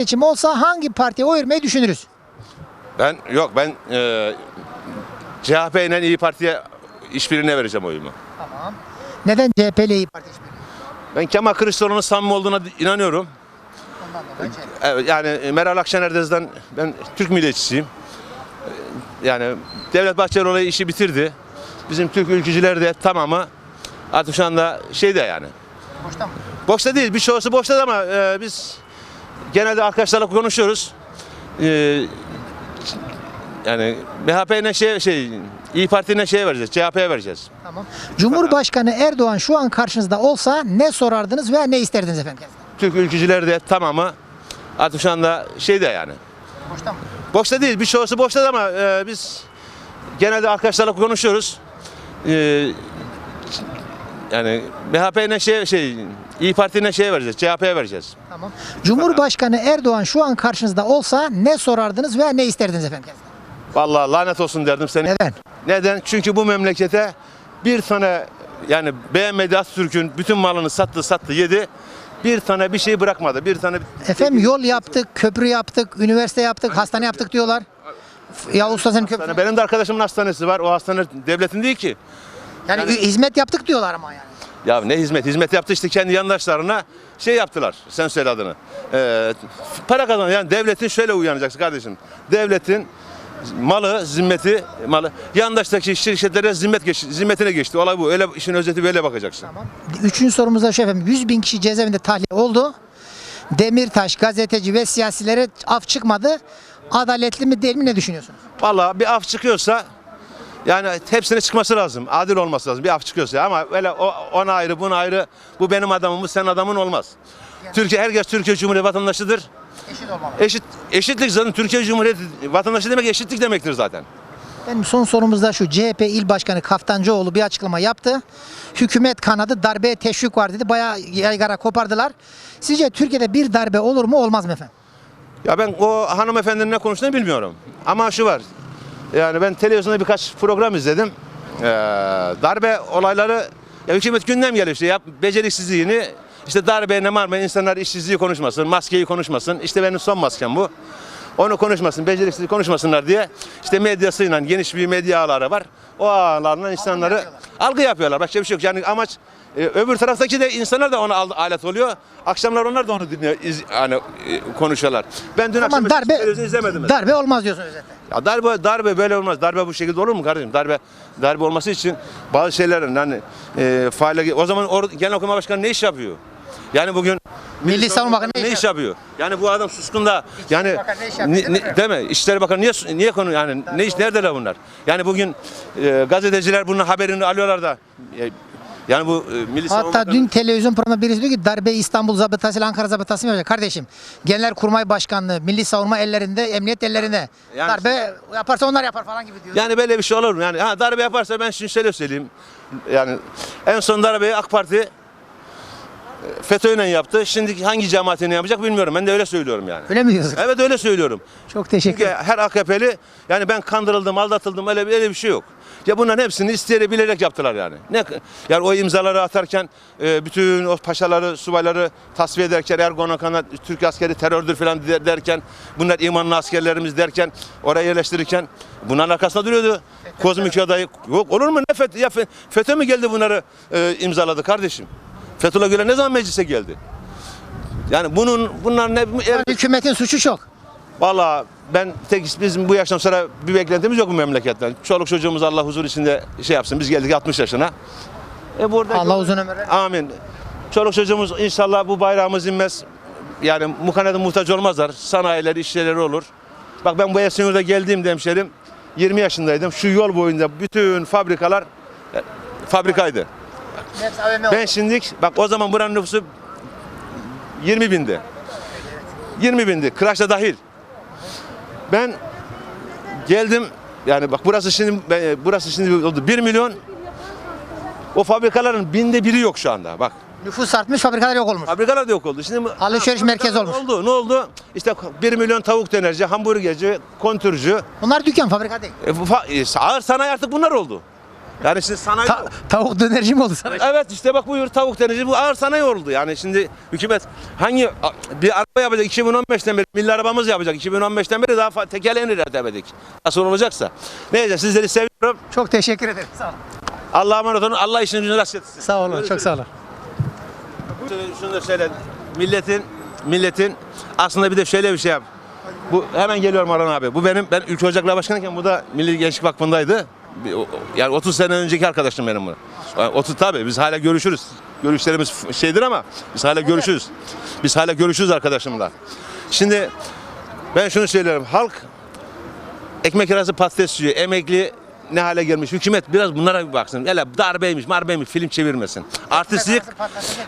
seçim olsa hangi partiye oy vermeyi düşünürüz? Ben yok ben e, CHP ile İyi Parti'ye işbirliğine vereceğim oyumu. Tamam. Neden CHP ile İyi Parti işbirliği? Ben Kemal Kılıçdaroğlu'nun samimi olduğuna inanıyorum. Ondan dolayı CHP. Evet, yani Meral Akşener Dez'den ben Türk milliyetçisiyim. Yani Devlet Bahçeli olayı işi bitirdi. Bizim Türk ülkücüler de tamamı artık şu anda şeyde yani. Boşta mı? Boşta değil, bir çoğusu boşta ama e, biz genelde arkadaşlarla konuşuyoruz. E, yani MHP'ne şey, şey, İyi Parti'ne şey vereceğiz, CHP'ye vereceğiz. Tamam. Cumhurbaşkanı Erdoğan şu an karşınızda olsa ne sorardınız veya ne isterdiniz efendim? Türk ülkücüler de tamamı artık şu anda şeyde yani. Boşta mı? Boşta değil, bir çoğusu boşta ama e, biz genelde arkadaşlarla konuşuyoruz. E, yani MHP'ne şey, şey, İyi Parti'ne şey vereceğiz, CHP'ye vereceğiz. Tamam. Cumhurbaşkanı Erdoğan şu an karşınızda olsa ne sorardınız veya ne isterdiniz efendim? Vallahi lanet olsun derdim seni. Neden? Neden? Çünkü bu memlekete bir tane yani beğenmedi Atatürk'ün bütün malını sattı sattı yedi. Bir tane bir şey bırakmadı. Bir tane Efendim yol yaptık, köprü yaptık, üniversite yaptık, hastane yaptık diyorlar. Ya usta senin köprü. Yani benim de arkadaşımın hastanesi var. O hastane devletin değil ki. Yani hizmet yaptık diyorlar ama yani. Ya ne hizmet? Hizmet yaptı işte kendi yandaşlarına şey yaptılar. Sen söyle adını. Ee, para kazan. Yani devletin şöyle uyanacaksın kardeşim. Devletin malı, zimmeti, malı yandaştaki şirketlere zimmet geç, zimmetine geçti. Olay bu. Öyle işin özeti böyle bakacaksın. Tamam. Üçüncü sorumuz da şu efendim. 100 bin kişi cezaevinde tahliye oldu. Demirtaş, gazeteci ve siyasilere af çıkmadı. Adaletli mi değil mi ne düşünüyorsunuz? Vallahi bir af çıkıyorsa yani hepsine çıkması lazım. Adil olması lazım. Bir af çıkıyorsa ama öyle ona ayrı, buna ayrı. Bu benim adamım, bu senin adamın olmaz. Türkiye herkes Türkiye Cumhuriyeti vatandaşıdır. Eşit olmalı. Eşit eşitlik zaten Türkiye Cumhuriyeti vatandaşı demek eşitlik demektir zaten. Benim son sorumuz da şu. CHP İl Başkanı Kaftancıoğlu bir açıklama yaptı. Hükümet kanadı darbeye teşvik var dedi. Bayağı yaygara kopardılar. Sizce Türkiye'de bir darbe olur mu olmaz mı efendim? Ya ben o hanımefendinin ne konuştuğunu bilmiyorum. Ama şu var. Yani ben televizyonda birkaç program izledim. Ee, darbe olayları ya hükümet gündem geliyor işte yap beceriksizliğini işte darbe ne marma insanlar işsizliği konuşmasın, maskeyi konuşmasın. İşte benim son maskem bu. Onu konuşmasın, beceriksizliği konuşmasınlar diye işte medyasıyla geniş bir medya ağları var. O ağlarla insanları algı yapıyorlar. Başka bir şey yok. Yani amaç e, öbür taraftaki de insanlar da ona al- alet oluyor. Akşamlar onlar da onu dinliyor, iz, hani e, konuşuyorlar. Ben dün akşam Aman darbe, televizyon izlemedim. darbe olmaz diyorsun özetle. Ya darbe darbe böyle olmaz. Darbe bu şekilde olur mu kardeşim? Darbe darbe olması için bazı şeylerin hani e, faile o zaman or, Genelkurmay Başkanı ne iş yapıyor? Yani bugün Milli Savunma Bakanı ne iş yapıyor? Yani bu adam suskun da yani ne iş yapıyor, değil mi? değil mi? İşleri Bakanı niye niye konu yani ne iş neredeler bunlar? Yani bugün e, gazeteciler bunun haberini alıyorlar da e, yani bu e, Milli Savunma Hatta Bakanı- dün televizyon programında birisi diyor ki darbe İstanbul zabıtası ile Ankara zabıtası mı yapacak? Kardeşim Genelkurmay Başkanlığı, Milli Savunma ellerinde, emniyet ellerinde. Yani- darbe yaparsa onlar yapar falan gibi diyor. Yani böyle bir şey olur mu? Yani ha, darbe yaparsa ben şimdi şöyle söyleyeyim. Yani en son darbeyi AK Parti e, FETÖ'yle yaptı. Şimdi hangi cemaatine yapacak bilmiyorum. Ben de öyle söylüyorum yani. Öyle mi diyorsun? Evet öyle söylüyorum. Çok teşekkür Çünkü her AKP'li yani ben kandırıldım, aldatıldım öyle, öyle bir şey yok. Ya bunların hepsini isteyerek bilerek yaptılar yani. Ne yani o imzaları atarken e, bütün o paşaları, subayları tasfiye ederken Erdoğan Hakan'a Türk askeri terördür falan der- derken bunlar imanlı askerlerimiz derken oraya yerleştirirken bunların arkasında duruyordu. Kozmik adayı yok olur mu ne FETÖ, ya Fe- FETÖ mü geldi bunları e, imzaladı kardeşim? Fethullah Gülen ne zaman meclise geldi? Yani bunun bunlar ne Yani hükümetin suçu çok. Valla ben tek bizim bu yaştan sonra bir beklentimiz yok bu memleketten. Çoluk çocuğumuz Allah huzur içinde şey yapsın. Biz geldik 60 yaşına. E burada Allah uzun ömür. Amin. Çoluk çocuğumuz inşallah bu bayrağımız inmez. Yani mukanede muhtaç olmazlar. Sanayileri, işçileri olur. Bak ben bu Esenyurt'a geldiğimde hemşerim 20 yaşındaydım. Şu yol boyunca bütün fabrikalar e, fabrikaydı. Ben şimdi bak o zaman buranın nüfusu 20 bindi. 20 bindi. Kıraçta dahil. Ben geldim yani bak burası şimdi burası şimdi oldu 1 milyon. O fabrikaların binde biri yok şu anda. Bak Nüfus artmış, fabrikalar yok olmuş. fabrikalar da yok oldu. Şimdi Alışveriş merkezi olmuş. Oldu. Ne oldu? İşte 1 milyon tavuk dönerci, hamburgerci, kontürcü. Bunlar dükkan, fabrika değil. E, fa- e, ağır sanayi artık bunlar oldu. Yani şimdi sanayi... Ta- tavuk dönerci mi oldu sana? Evet işte bak buyur tavuk denizi bu ağır sanayi oldu. Yani şimdi hükümet hangi bir araba yapacak 2015'ten beri milli arabamız yapacak 2015'ten beri daha tekerleğini üretemedik. Nasıl olacaksa. Neyse sizleri seviyorum. Çok teşekkür ederim. Sağ olun. Allah'a emanet olun. Allah işini gücünü rast etsin. Sağ olun. Çok sağ olun. Şunu da söyle. Milletin milletin aslında bir de şöyle bir şey yap. Bu hemen geliyorum Orhan abi. Bu benim ben Ülke Ocaklar Başkanıyken bu da Milli Gençlik Vakfı'ndaydı. Yani 30 sene önceki arkadaşım benim bu. Yani 30 tabii biz hala görüşürüz. Görüşlerimiz şeydir ama biz hala görüşürüz. Biz hala görüşürüz arkadaşımla. Şimdi ben şunu söylüyorum. Halk ekmek arası patates yiyor. Emekli ne hale gelmiş. Hükümet biraz bunlara bir baksın. Hele darbeymiş, marbeymiş film çevirmesin. Artistlik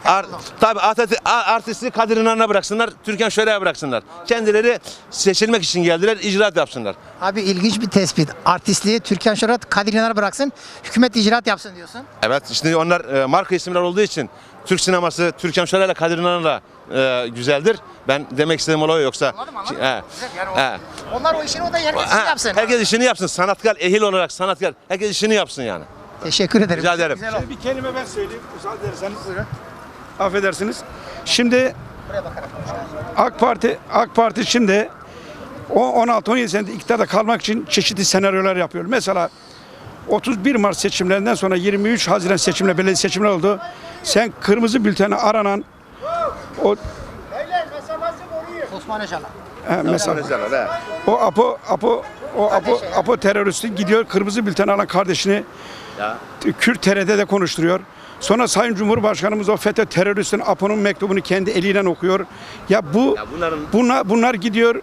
Ar, tabii artisti- a- artistliği Kadir İnanır'a bıraksınlar. Türkan Şoray'a bıraksınlar. Kendileri seçilmek için geldiler. icraat yapsınlar. Abi ilginç bir tespit. Artistliği Türkan Şorat Kadir İnanır bıraksın. Hükümet icraat yapsın diyorsun. Evet şimdi onlar e, marka isimler olduğu için Türk sineması Türkan Şoray'la Kadir İnanır'la e, güzeldir. Ben demek istediğim olay yoksa. Anladım, anladım. He. Güzel, yani o- He. Onlar o işini o da herkes Ha, yapsın. Herkes işini yapsın. Sanatkar, ehil olarak sanatkar. Herkes işini yapsın yani. Teşekkür ederim. Rica ederim. Güzel oldu. Bir kelime ben söyleyeyim müsaade ederseniz. Affedersiniz. Şimdi AK Parti AK Parti şimdi o 16-17 senedir iktidarda kalmak için çeşitli senaryolar yapıyor. Mesela 31 Mart seçimlerinden sonra 23 Haziran seçimleri belediye seçimler oldu. Sen kırmızı bülteni aranan o Osman Öcalan. he, mesela o Apo Apo o Apo Apo teröristi gidiyor kırmızı bülten alan kardeşini Ya. Kürt TRT'de konuşturuyor. Sonra Sayın Cumhurbaşkanımız o FETÖ teröristin Apo'nun mektubunu kendi eliyle okuyor. Ya bu Ya bunların- bunlar, bunlar gidiyor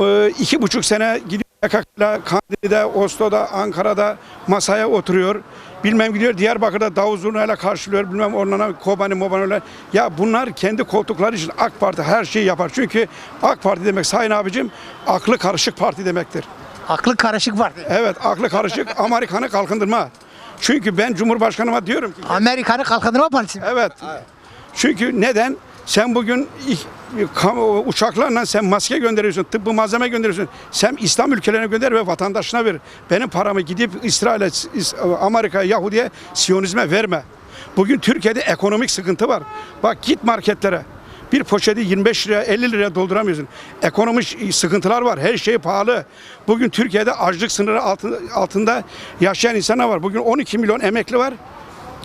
e, iki buçuk sene gidiyor PKK'la Kandil'de, Oslo'da, Ankara'da masaya oturuyor. Bilmem gidiyor Diyarbakır'da Davut Zurna'yla karşılıyor. Bilmem Ornan'a Kobani Mobani'yle. Ya bunlar kendi koltukları için AK Parti her şeyi yapar. Çünkü AK Parti demek Sayın abicim aklı karışık parti demektir. Aklı karışık var. Evet aklı karışık Amerikan'ı kalkındırma. Çünkü ben Cumhurbaşkanıma diyorum ki Amerikan'ı Kalkındırma Partisi mi? evet. Çünkü neden? Sen bugün uçaklarla sen maske gönderiyorsun, tıbbi malzeme gönderiyorsun. Sen İslam ülkelerine gönder ve vatandaşına ver. Benim paramı gidip İsrail'e, İs- Amerika'ya, Yahudi'ye, Siyonizme verme. Bugün Türkiye'de ekonomik sıkıntı var. Bak git marketlere. Bir poşeti 25 liraya 50 liraya dolduramıyorsun. Ekonomik sıkıntılar var. Her şey pahalı. Bugün Türkiye'de açlık sınırı altında, yaşayan insanlar var. Bugün 12 milyon emekli var.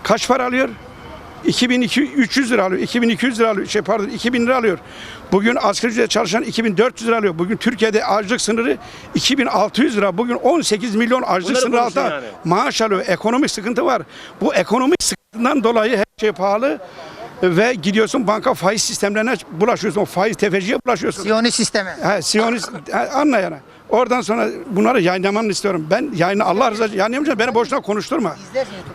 Kaç para alıyor? 2200 lira alıyor. 2200 lira alıyor. Şey pardon 2000 lira alıyor. Bugün asgari ücretle çalışan 2400 lira alıyor. Bugün Türkiye'de açlık sınırı 2600 lira. Bugün 18 milyon açlık Bunları sınırı altında yani. maaş alıyor. Ekonomik sıkıntı var. Bu ekonomik sıkıntıdan dolayı her şey pahalı ve gidiyorsun banka faiz sistemlerine bulaşıyorsun. O faiz tefeciye bulaşıyorsun. Siyonist sistemi. Ha, Siyonist anla yani. Oradan sonra bunları yayınlamanı istiyorum. Ben yayını Allah rızası için yayınlayamayacağım. Beni boşuna konuşturma.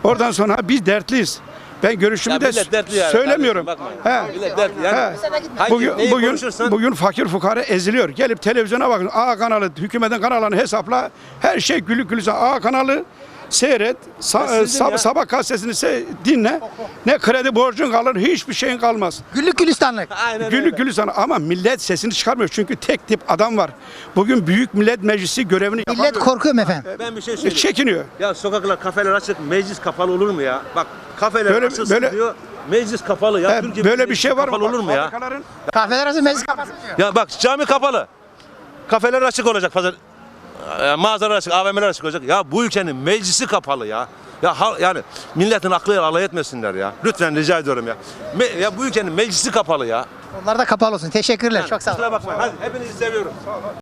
Oradan sonra biz dertliyiz. Ben görüşümü Ya de millet dertli yani. söylemiyorum. Kardeşim. He. Millet dertli. Yani He. hangi- Bugün neyi bugün konuşursan- bugün fakir fukara eziliyor. Gelip televizyona bakın. A kanalı, hükümetin kanallarını hesapla. Her şey gülük gülük. A kanalı seyret. Sa- sizin sab- ya. sabah gazetesini se- dinle. Ne kredi borcun kalır, hiçbir şeyin kalmaz. Güllük gülistanlık. Aynen Güllük öyle. gülistanlık ama millet sesini çıkarmıyor. Çünkü tek tip adam var. Bugün Büyük Millet Meclisi görevini Millet yapamıyor. korkuyor mu efendim? Ben bir şey E, söyleyeyim. çekiniyor. Ya sokaklar, kafeler açık, meclis kapalı olur mu ya? Bak kafeler Böyle- açılsın böyle- diyor, meclis kapalı ya. He, Türkiye böyle bir şey var mı? Kapalı olur mu ya? Fabrikaların- Kahveler arası meclis diyor. Ya bak cami kapalı. Kafeler açık olacak pazar. E, mağazalar açık, AVM'ler açık olacak. Ya bu ülkenin meclisi kapalı ya. Ya hal- yani milletin aklıyla alay etmesinler ya. Lütfen rica ediyorum ya. Me- ya bu ülkenin meclisi kapalı ya. Onlar da kapalı olsun. Teşekkürler. Çok sağ olun. Kusura bakmayın. Hadi hepinizi seviyorum.